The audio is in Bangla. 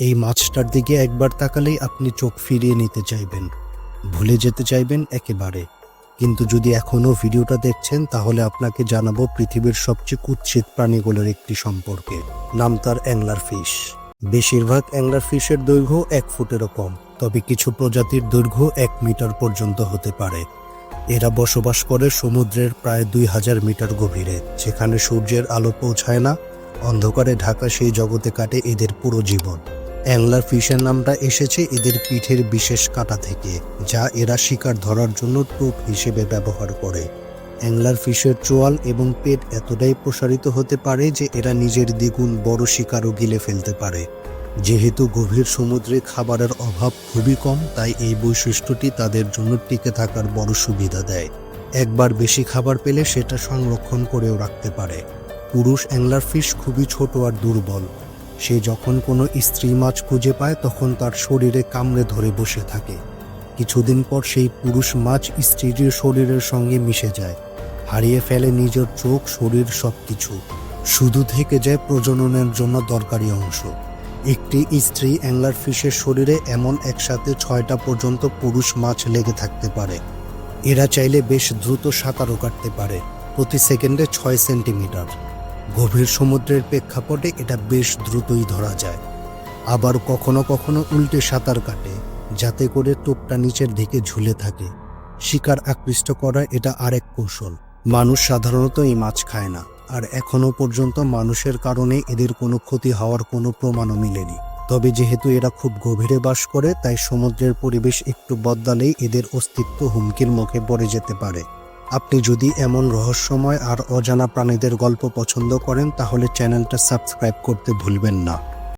এই মাছটার দিকে একবার তাকালেই আপনি চোখ ফিরিয়ে নিতে চাইবেন। ভুলে যেতে চাইবেন একেবারে। কিন্তু যদি এখনও ভিডিওটা দেখছেন, তাহলে আপনাকে জানাব পৃথিবীর সবচেয়ে কুৎসিত প্রাণীগুলোর একটি সম্পর্কে। নাম তার অ্যাংলার ফিশ। বেশিরভাগ অ্যাংলার ফিশের দৈর্ঘ্য এক ফুটেরও কম, তবে কিছু প্রজাতির দৈর্ঘ্য এক মিটার পর্যন্ত হতে পারে। এরা বসবাস করে সমুদ্রের প্রায় দুই হাজার মিটার গভীরে, যেখানে সূর্যের আলো পৌঁছায় না। অন্ধকারে ঢাকা সেই জগতে কাটে এদের পুরো জীবন। অ্যাংলার ফিশের নামটা এসেছে এদের পিঠের বিশেষ কাটা থেকে, যা এরা শিকার ধরার জন্য টোপ হিসেবে ব্যবহার করে। অ্যাংলার ফিশের চোয়াল এবং পেট এতটাই প্রসারিত হতে পারে যে এরা নিজের দ্বিগুণ বড় শিকারও গিলে ফেলতে পারে। যেহেতু গভীর সমুদ্রে খাবারের অভাব খুবই কম, তাই এই বৈশিষ্ট্যটি তাদের জন্য টিকে থাকার বড় সুবিধা দেয়। একবার বেশি খাবার পেলে সেটা সংরক্ষণ করেও রাখতে পারে। পুরুষ অ্যাংলার ফিশ খুবই ছোট আর দুর্বল। সে যখন কোনো স্ত্রী মাছ খুঁজে পায়, তখন তার শরীরে কামড়ে ধরে বসে থাকে। কিছুদিন পর সেই পুরুষ মাছ স্ত্রীটির শরীরের সঙ্গে মিশে যায়। হারিয়ে ফেলে নিজের চোখ, শরীর সবকিছু। শুধু থেকে যায় প্রজননের জন্য দরকারি অংশ। একটি স্ত্রী অ্যাংলার ফিশের শরীরে এমন একসাথে ছয়টা পর্যন্ত পুরুষ মাছ লেগে থাকতে পারে। এরা চাইলে বেশ দ্রুত সাঁতারও কাটতে পারে। প্রতি সেকেন্ডে ছয় সেন্টিমিটার। গভীর সমুদ্রের প্রেক্ষাপটে এটা বেশ দ্রুতই ধরা যায়। আবার কখনো কখনো উল্টে সাঁতার কাটে, যাতে করে টোপটা নিচের দিকে ঝুলে থাকে। শিকার আকৃষ্ট করা এটা আরেক কৌশল। মানুষ সাধারণত এই মাছ খায় না, আর এখনও পর্যন্ত মানুষের কারণে এদের কোনো ক্ষতি হওয়ার কোনো প্রমাণও মিলেনি। তবে যেহেতু এরা খুব গভীরে বাস করে, তাই সমুদ্রের পরিবেশ একটু বদলালেই এদের অস্তিত্ব হুমকির মুখে পড়ে যেতে পারে। আপনি যদি এমন রহস্যময় আর অজানা প্রাণীদের গল্প পছন্দ করেন, তাহলে চ্যানেলটা সাবস্ক্রাইব করতে ভুলবেন না।